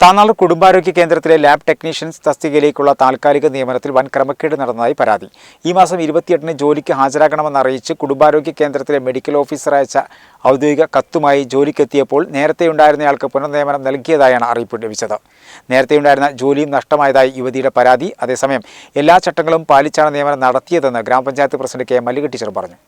താനാളൂർ കുടുംബാരോഗ്യ കേന്ദ്രത്തിലെ lab technicians തസ്തികയിലേക്കുള്ള താൽക്കാലിക നിയമനത്തിൽ വൻ ക്രമക്കേട് നടന്നതായി പരാതി. ഈ മാസം ഇരുപത്തിയെട്ടിന് ജോലിക്ക് ഹാജരാകണമെന്ന് അറിയിച്ച് കുടുംബാരോഗ്യ കേന്ദ്രത്തിലെ മെഡിക്കൽ ഓഫീസർ അയച്ച ഔദ്യോഗിക കത്തുമായി ജോലിക്കെത്തിയപ്പോൾ നേരത്തെയുണ്ടായിരുന്നയാൾക്ക് പുനർനിയമനം നൽകിയതായാണ് അറിയിപ്പ് ലഭിച്ചത്. നേരത്തെയുണ്ടായിരുന്ന ജോലിയും നഷ്ടമായതായി യുവതിയുടെ പരാതി. അതേസമയം എല്ലാ ചട്ടങ്ങളും പാലിച്ചാണ് നിയമനം നടത്തിയതെന്ന് ഗ്രാമപഞ്ചായത്ത് പ്രസിഡന്റ് കെ. മല്ലിക ടീച്ചർ പറഞ്ഞു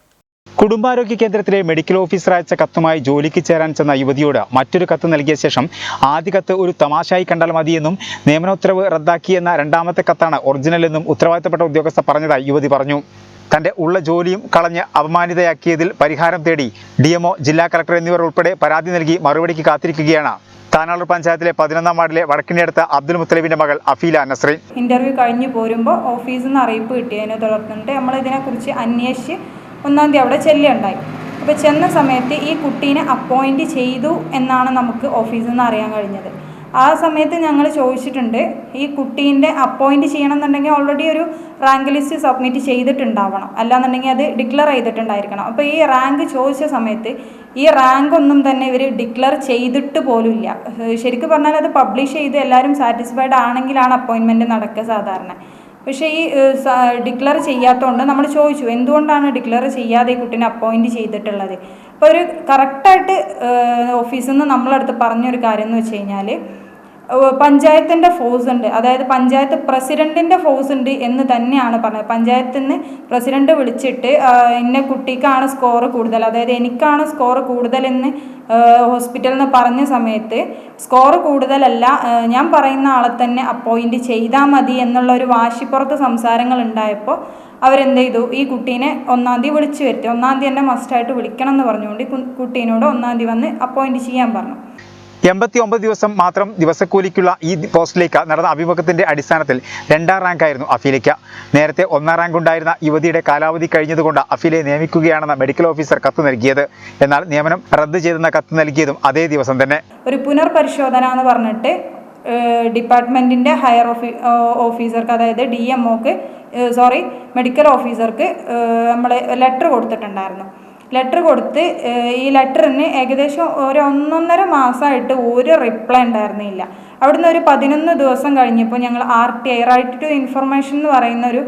കുടുംബാരോഗ്യ കേന്ദ്രത്തിലെ മെഡിക്കൽ ഓഫീസർ അയച്ച കത്തുമായി ജോലിക്ക് ചേരാൻ ചെന്ന യുവതിയോട് മറ്റൊരു കത്ത് നൽകിയ ശേഷം ആദ്യ കത്ത് ഒരു തമാശയായി കണ്ടാൽ മതിയെന്നും നിയമനോത്തരവ് റദ്ദാക്കിയെന്ന രണ്ടാമത്തെ കത്താണ് ഒറിജിനൽ എന്നും ഉത്തരവാദിത്തപ്പെട്ട ഉദ്യോഗസ്ഥ പറഞ്ഞതായി യുവതി പറഞ്ഞു. തന്റെ ഉള്ള ജോലിയും കളഞ്ഞ് അപമാനിതയാക്കിയതിൽ പരിഹാരം തേടി ഡി ജില്ലാ കളക്ടർ എന്നിവർ ഉൾപ്പെടെ പരാതി നൽകി മറുപടിക്ക് കാത്തിരിക്കുകയാണ്. താനാളൂർ പഞ്ചായത്തിലെ പതിനൊന്നാം വാർഡിലെ വടക്കിനിയടുത്ത അബ്ദുൽ മുത്തലിബിന്റെ മകൾ അഫീല നസ്രീൻ ഇന്റർവ്യൂ കഴിഞ്ഞു പോരുമ്പോൾ ഓഫീസിൽ നിന്ന് അറിയിപ്പ് കിട്ടിയതിനെ തുടർന്നിട്ട് നമ്മൾ ഇതിനെക്കുറിച്ച് അന്വേഷിച്ച് ഒന്നാം തീയതി അവിടെ ചെല്ലുണ്ടായി അപ്പോൾ ചെന്ന സമയത്ത് ഈ കുട്ടീനെ അപ്പോയിന്റ് ചെയ്തു എന്നാണ് നമുക്ക് ഓഫീസിൽ നിന്ന് അറിയാൻ കഴിഞ്ഞത്. ആ സമയത്ത് ഞങ്ങൾ ചോദിച്ചിട്ടുണ്ട് ഈ കുട്ടീന്റെ അപ്പോയിന്റ് ചെയ്യണം എന്നുണ്ടെങ്കിൽ ഓൾറെഡി ഒരു റാങ്ക് ലിസ്റ്റ് സബ്മിറ്റ് ചെയ്തിട്ടുണ്ടാവണം. അല്ലാന്നുണ്ടെങ്കിൽ അത് ഡിക്ലെയർ ചെയ്തിട്ടുണ്ടായിരിക്കണം. അപ്പോൾ ഈ റാങ്ക് ചോദിച്ച സമയത്ത് ഈ റാങ്ക് ഒന്നും തന്നെ ഇവർ ഡിക്ലെയർ ചെയ്തിട്ട് പോലുമില്ല. ശരിക്കും പറഞ്ഞാൽ അത് പബ്ലിഷ് ചെയ്ത് എല്ലാവരും സാറ്റിസ്ഫൈഡ് ആണെങ്കിലാണ് അപ്പോയിൻമെന്റ് നടക്കുക സാധാരണ. പക്ഷേ ഈ ഡിക്ലെയർ ചെയ്യാത്തതുകൊണ്ട് നമ്മൾ ചോദിച്ചു എന്തുകൊണ്ടാണ് ഡിക്ലെയർ ചെയ്യാതെ ഈ കുട്ടീനെ അപ്പോയിന്റ് ചെയ്തിട്ടുള്ളത്? അപ്പോൾ ഒരു കറക്റ്റായിട്ട് ഓഫീസിൽ നിന്ന് നമ്മളടുത്ത് പറഞ്ഞൊരു കാര്യം എന്ന് വെച്ച് കഴിഞ്ഞാൽ പഞ്ചായത്തിന്റെ ഫോഴ്സ് ഉണ്ട്. അതായത് പഞ്ചായത്ത് പ്രസിഡന്റിന്റെ ഫോഴ്സ് ഉണ്ട് എന്ന് തന്നെയാണ് പറഞ്ഞത്. പഞ്ചായത്തിൽ നിന്ന് പ്രസിഡന്റ് വിളിച്ചിട്ട് ഇന്ന കുട്ടിക്കാണ് സ്കോർ കൂടുതൽ. അതായത് എനിക്കാണ് സ്കോർ കൂടുതലെന്ന് ഹോസ്പിറ്റലിൽ നിന്ന് പറഞ്ഞ സമയത്ത് സ്കോർ കൂടുതലല്ല ഞാൻ പറയുന്ന ആളെ തന്നെ അപ്പോയിന്റ് ചെയ്താൽ മതി എന്നുള്ള ഒരു വാശിപ്പുറത്ത് സംസാരങ്ങൾ ഉണ്ടായപ്പോൾ അവരെന്ത് ചെയ്തു? ഈ കുട്ടീനെ ഒന്നാം തീയതി വിളിച്ചു വരുത്തി. ഒന്നാം തീയതി തന്നെ മസ്റ്റായിട്ട് വിളിക്കണം എന്ന് പറഞ്ഞുകൊണ്ട് കുട്ടീനോട് ഒന്നാം തീയതി വന്ന് അപ്പോയിന്റ് ചെയ്യാൻ പറഞ്ഞു. എൺപത്തി ഒമ്പത് ദിവസം മാത്രം ദിവസക്കൂലിക്കുള്ള ഈ പോസ്റ്റിലേക്ക് നടന്ന അഭിമുഖത്തിന്റെ അടിസ്ഥാനത്തിൽ രണ്ടാം റാങ്കായിരുന്നു അഫീലയ്ക്ക് നേരത്തെ ഒന്നാം റാങ്ക് ഉണ്ടായിരുന്ന യുവതിയുടെ കാലാവധി കഴിഞ്ഞതുകൊണ്ട് അഫീലയെ നിയമിക്കുകയാണെന്ന മെഡിക്കൽ ഓഫീസർ കത്ത് നൽകിയത്. എന്നാൽ നിയമനം റദ്ദ് ചെയ്തെന്ന കത്ത് നൽകിയതും അതേ ദിവസം തന്നെ. ഒരു പുനർപരിശോധന എന്ന് പറഞ്ഞിട്ട് ഡിപ്പാർട്ട്മെന്റിന്റെ ഹയർ ഓഫീ ഓഫീസർക്ക് അതായത് ഡി സോറി മെഡിക്കൽ ഓഫീസർക്ക് നമ്മൾ ലെറ്റർ കൊടുത്തിട്ടുണ്ടായിരുന്നു. ലെറ്റർ കൊടുത്ത് ഈ ലെറ്ററിന് ഏകദേശം ഒരു ഒന്നൊന്നര മാസമായിട്ട് ഒരു റിപ്ലൈ ഉണ്ടായിരുന്നില്ല. അവിടുന്ന് ഒരു പതിനൊന്ന് ദിവസം കഴിഞ്ഞപ്പോൾ ഞങ്ങൾ R T I right to information എന്ന് പറയുന്ന ഒരു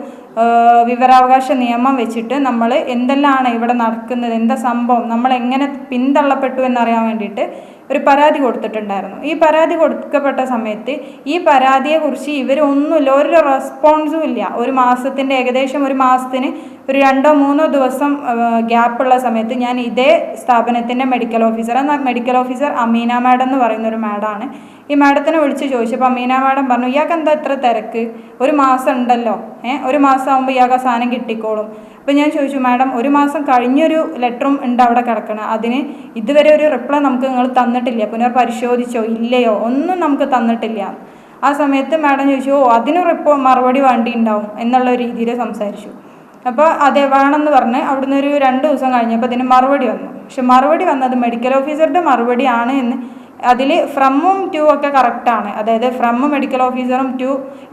വിവരാവകാശ നിയമം വെച്ചിട്ട് നമ്മൾ എന്തെല്ലാമാണ് ഇവിടെ നടക്കുന്നത് എന്താ സംഭവം നമ്മൾ എങ്ങനെ പിന്തള്ളപ്പെട്ടു എന്നറിയാൻ വേണ്ടിയിട്ട് ഒരു പരാതി കൊടുത്തിട്ടുണ്ടായിരുന്നു. ഈ പരാതി കൊടുക്കപ്പെട്ട സമയത്ത് ഈ പരാതിയെക്കുറിച്ച് ഇവരൊന്നുമില്ല ഒരു റെസ്പോൺസും ഇല്ല. ഒരു മാസത്തിന്റെ ഏകദേശം ഒരു മാസത്തിന് ഒരു രണ്ടോ മൂന്നോ ദിവസം ഗ്യാപ്പുള്ള സമയത്ത് ഞാൻ ഇതേ സ്ഥാപനത്തിന്റെ medical officer medical officer Ameena madam എന്ന് പറയുന്ന ഒരു മാഡമാണ് ഈ മാഡത്തിനെ വിളിച്ച് ചോദിച്ചപ്പോൾ അമീന മാഡം പറഞ്ഞു ഇയാൾക്ക് എന്താ ഇത്ര തിരക്ക്? ഒരു മാസം ഉണ്ടല്ലോ ഏഹ് ഒരു മാസം ആകുമ്പോൾ ഇയാൾക്ക് സാധനം കിട്ടിക്കോളും. അപ്പോൾ ഞാൻ ചോദിച്ചു മാഡം ഒരു മാസം കഴിഞ്ഞൊരു ലെറ്ററും ഉണ്ട് അവിടെ കിടക്കണം. അതിന് ഇതുവരെ ഒരു റിപ്ലൈ നമുക്ക് നിങ്ങൾ തന്നിട്ടില്ല. പുനർപരിശോധിച്ചോ ഇല്ലയോ? ഒന്നും നമുക്ക് തന്നിട്ടില്ല. ആ സമയത്ത് മാഡം ചോദിച്ചു ഓ അതിനൊരു റിപ്പോ മറുപടി വേണ്ടി ഉണ്ടാവും എന്നുള്ള രീതിയിൽ സംസാരിച്ചു. അപ്പോൾ അതെ വേണമെന്ന് പറഞ്ഞ് അവിടുന്ന് ഒരു രണ്ട് ദിവസം കഴിഞ്ഞപ്പോൾ അതിന് മറുപടി വന്നു. പക്ഷെ മറുപടി വന്നത് മെഡിക്കൽ ഓഫീസറുടെ മറുപടിയാണ് എന്ന് അതിൽ ഫ്രമ്മും ടു ഒക്കെ കറക്റ്റാണ് അതായത് ഫ്രം മെഡിക്കൽ ഓഫീസറും ടു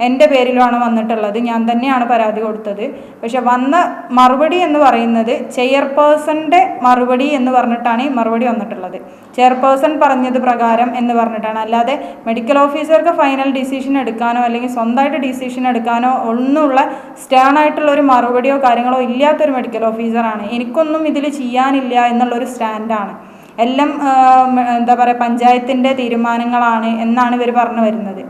എന്റെ പേരിലുമാണ് വന്നിട്ടുള്ളത്. ഞാൻ തന്നെയാണ് പരാതി കൊടുത്തത്. പക്ഷെ വന്ന മറുപടി എന്ന് പറയുന്നത് ചെയർപേഴ്സന്റെ മറുപടി എന്ന് പറഞ്ഞിട്ടാണ് ഈ മറുപടി വന്നിട്ടുള്ളത്. ചെയർപേഴ്സൺ പറഞ്ഞത് പ്രകാരം എന്ന് പറഞ്ഞിട്ടാണ്. അല്ലാതെ മെഡിക്കൽ ഓഫീസർക്ക് ഫൈനൽ ഡിസിഷൻ എടുക്കാനോ അല്ലെങ്കിൽ സ്വന്തമായിട്ട് ഡിസിഷൻ എടുക്കാനോ ഒന്നുമുള്ള സ്റ്റേൺ ആയിട്ടുള്ള ഒരു മറുപടിയോ കാര്യങ്ങളോ ഇല്ലാത്തൊരു മെഡിക്കൽ ഓഫീസറാണ് എനിക്കൊന്നും ഇതിൽ ചെയ്യാനില്ല എന്നുള്ളൊരു സ്റ്റാൻഡാണ് എല്ലാം എന്താ പറയുക പഞ്ചായത്തിന്റെ തീരുമാനങ്ങളാണ് എന്നാണ് ഇവർ പറഞ്ഞു വരുന്നത്.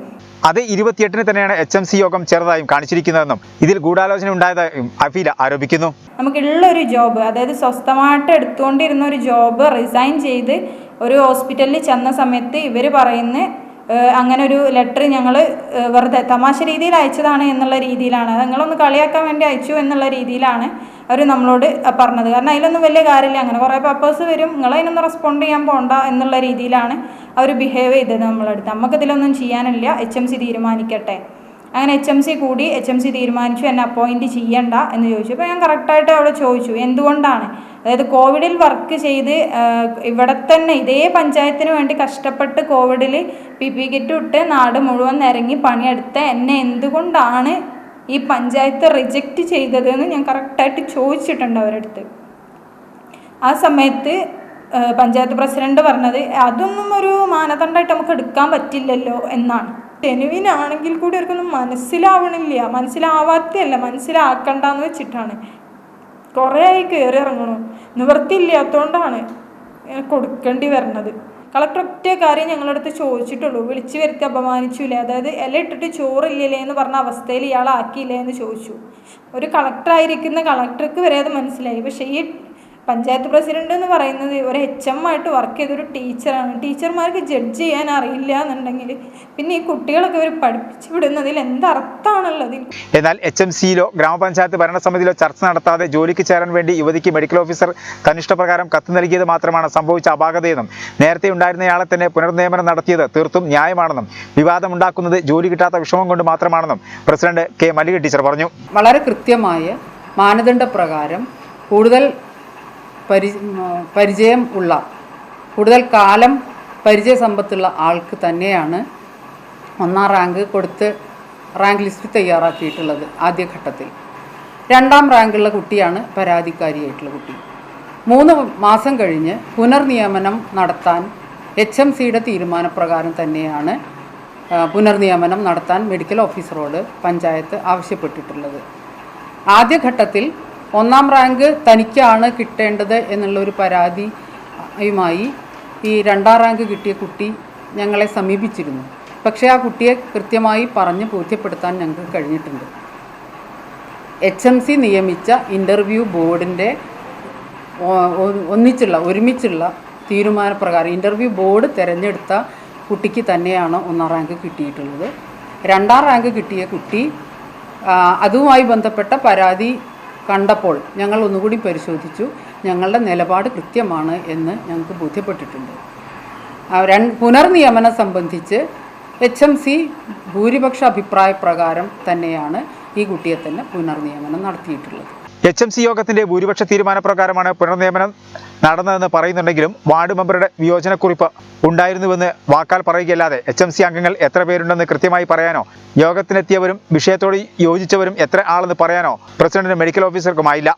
അത് ഇരുപത്തിയെട്ടിന് തന്നെയാണ് എച്ച് എം സി യോഗം ചേർന്നതായും കാണിച്ചിരിക്കുന്നതെന്നും ഇതിൽ ഗൂഢാലോചന ഉണ്ടായതായും അഫീല ആരോപിക്കുന്നു. നമുക്കുള്ള ഒരു ജോബ് അതായത് സ്വസ്ഥമായിട്ട് എടുത്തുകൊണ്ടിരുന്ന ഒരു ജോബ് റിസൈൻ ചെയ്ത് ഒരു ഹോസ്പിറ്റലിൽ ചെന്ന സമയത്ത് ഇവർ പറയുന്ന അങ്ങനെ ഒരു ലെറ്റർ ഞങ്ങൾ വെറുതെ തമാശ രീതിയിൽ അയച്ചതാണ് എന്നുള്ള രീതിയിലാണ്. നിങ്ങളൊന്ന് കളിയാക്കാൻ വേണ്ടി അയച്ചു എന്നുള്ള രീതിയിലാണ് അവർ നമ്മളോട് പറഞ്ഞത്. കാരണം അതിലൊന്നും വലിയ കാര്യമില്ല. അങ്ങനെ കുറേ പേപ്പേഴ്സ് വരും. നിങ്ങൾ അതിനൊന്നും റെസ്പോണ്ട് ചെയ്യാൻ പോണ്ട എന്നുള്ള രീതിയിലാണ് അവർ ബിഹേവ് ചെയ്തത് നമ്മളടുത്ത് നമുക്കിതിലൊന്നും ചെയ്യാനില്ല. എച്ച് എം സി തീരുമാനിക്കട്ടെ. അങ്ങനെ എച്ച് എം സി കൂടി എച്ച് എം സി തീരുമാനിച്ചു. എന്നെ അപ്പോയിന്റ് ചെയ്യണ്ട എന്ന് ചോദിച്ചു. അപ്പോൾ ഞാൻ കറക്റ്റായിട്ട് അവിടെ ചോദിച്ചു. എന്തുകൊണ്ടാണ്? അതായത് കോവിഡിൽ വർക്ക് ചെയ്ത് ഇവിടെ തന്നെ ഇതേ പഞ്ചായത്തിന് വേണ്ടി കഷ്ടപ്പെട്ട് കോവിഡിൽ പി പി കിറ്റ് ഇട്ട് നാട് മുഴുവൻ ഇറങ്ങി പണിയെടുത്ത എന്നെ എന്തുകൊണ്ടാണ് ഈ പഞ്ചായത്ത് റിജക്റ്റ് ചെയ്തതെന്ന് ഞാൻ കറക്റ്റായിട്ട് ചോദിച്ചിട്ടുണ്ട് അവരുടെ അടുത്ത് ആ സമയത്ത് പഞ്ചായത്ത് പ്രസിഡന്റ് പറഞ്ഞത് അതൊന്നും ഒരു മാനദണ്ഡമായിട്ട് നമുക്ക് എടുക്കാൻ പറ്റില്ലല്ലോ എന്നാണ്. ജെനുവിൻ ആണെങ്കിൽ കൂടി അവർക്കൊന്നും മനസ്സിലാവണില്ല. മനസ്സിലാവാത്തല്ല മനസ്സിലാക്കണ്ടെന്ന് വെച്ചിട്ടാണ്. കുറേ ആയി കയറി ഇറങ്ങണു. നിവൃത്തിയില്ലാത്തതുകൊണ്ടാണ് കൊടുക്കേണ്ടി വരണത്. കളക്ടർ ഒറ്റ കാര്യം ഞങ്ങളടുത്ത് ചോദിച്ചിട്ടുള്ളൂ. വിളിച്ചു വരുത്തി അപമാനിച്ചില്ലേ അതായത് ഇല ഇട്ടിട്ട് ചോറില്ലല്ലേ എന്ന് പറഞ്ഞ അവസ്ഥയിൽ ഇയാളാക്കിയില്ലേ എന്ന് ചോദിച്ചു. ഒരു കളക്ടറായിരിക്കുന്ന കളക്ടർക്ക് വരെ അത് മനസ്സിലായി. പക്ഷേ ഈ പഞ്ചായത്ത് പ്രസിഡന്റ് എന്ന് പറയുന്നത് ഒരു എച്ച് എം ആയിട്ട് വർക്ക് ചെയ്തൊരു ടീച്ചറാണ് ടീച്ചർമാർക്ക് ജഡ്ജ് ചെയ്യാൻ അറിയില്ല എന്നുണ്ടെങ്കിൽ പിന്നെ ഈ കുട്ടികളൊക്കെ അവർ പഠിപ്പിച്ചു വിടുന്നതിൽ എന്തർത്ഥാണുള്ളത് എന്നാൽ എച്ച് എം സിയിലോ ഗ്രാമപഞ്ചായത്ത് ഭരണസമിതിയിലോ ചർച്ച നടത്താതെ ജോലിക്ക് ചേരാൻ വേണ്ടി യുവതിക്ക് മെഡിക്കൽ ഓഫീസർ തനിഷ്ടപ്രകാരം കത്ത് നൽകിയത് മാത്രമാണ് സംഭവിച്ച അപാകതയെന്നും നേരത്തെ ഉണ്ടായിരുന്നയാളെ തന്നെ പുനർനിയമനം നടത്തിയത് തീർത്തും ന്യായമാണെന്നും വിവാദമുണ്ടാക്കുന്നത് ജോലി കിട്ടാത്ത വിഷമം കൊണ്ട് മാത്രമാണെന്നും പ്രസിഡന്റ് കെ മല്ലിക ടീച്ചർ പറഞ്ഞു. വളരെ കൃത്യമായ മാനദണ്ഡപ്രകാരം കൂടുതൽ പരി പരിചയം ഉള്ള കൂടുതൽ കാലം പരിചയ സമ്പത്തുള്ള ആൾക്ക് തന്നെയാണ് ഒന്നാം റാങ്ക് കൊടുത്ത് റാങ്ക് ലിസ്റ്റ് തയ്യാറാക്കിയിട്ടുള്ളത് ആദ്യഘട്ടത്തിൽ. രണ്ടാം റാങ്കുള്ള കുട്ടിയാണ് പരാതിക്കാരിയായിട്ടുള്ള കുട്ടി. മൂന്ന് മാസം കഴിഞ്ഞ് പുനർനിയമനം നടത്താൻ എച്ച് എം സിയുടെ തീരുമാനപ്രകാരം തന്നെയാണ് പുനർനിയമനം നടത്താൻ മെഡിക്കൽ ഓഫീസറോട് പഞ്ചായത്ത് ആവശ്യപ്പെട്ടിട്ടുള്ളത്. ആദ്യഘട്ടത്തിൽ ഒന്നാം റാങ്ക് തനിക്കാണ് കിട്ടേണ്ടത് എന്നുള്ള ഒരു പരാതിയുമായി ഈ രണ്ടാം റാങ്ക് കിട്ടിയ കുട്ടി ഞങ്ങളെ സമീപിച്ചിരുന്നു. പക്ഷേ ആ കുട്ടിയെ കൃത്യമായി പറഞ്ഞ് ബോധ്യപ്പെടുത്താൻ ഞങ്ങൾക്ക് കഴിഞ്ഞിട്ടുണ്ട്. എച്ച് എം സി നിയമിച്ച ഇന്റർവ്യൂ ബോർഡിന്റെ ഒന്നിച്ചുള്ള ഒരുമിച്ചുള്ള തീരുമാനപ്രകാരം ഇന്റർവ്യൂ ബോർഡ് തിരഞ്ഞെടുത്ത കുട്ടിക്ക് തന്നെയാണ് ഒന്നാം റാങ്ക് കിട്ടിയിട്ടുള്ളത്. രണ്ടാം റാങ്ക് കിട്ടിയ കുട്ടി അതുമായി ബന്ധപ്പെട്ട പരാതി കണ്ടപ്പോൾ ഞങ്ങൾ ഒന്നുകൂടി പരിശോധിച്ചു. ഞങ്ങളുടെ നിലപാട് കൃത്യമാണ് എന്ന് ഞങ്ങൾക്ക് ബോധ്യപ്പെട്ടിട്ടുണ്ട്. പുനർനിയമനം സംബന്ധിച്ച് എച്ച് എം സി ഭൂരിപക്ഷ അഭിപ്രായ പ്രകാരം തന്നെയാണ് ഈ കുട്ടിയെ തന്നെ പുനർനിയമനം നടത്തിയിട്ടുള്ളത്. എച്ച് എം സി യോഗത്തിന്റെ ഭൂരിപക്ഷ തീരുമാനപ്രകാരമാണ് പുനർനിയമനം നടന്നതെന്ന് പറയുന്നുണ്ടെങ്കിലും വാർഡ് മെമ്പറുടെ വിയോജനക്കുറിപ്പ് ഉണ്ടായിരുന്നുവെന്ന് വാക്കാൽ പറയുകയല്ലാതെ എച്ച് എം സി അംഗങ്ങൾ എത്ര പേരുണ്ടെന്ന് കൃത്യമായി പറയാനോ? യോഗത്തിനെത്തിയവരും വിഷയത്തോട് യോജിച്ചവരും എത്ര ആളെന്ന് പറയാനോ? പ്രസിഡന്റിന് മെഡിക്കൽ ഓഫീസർക്കുമായില്ല.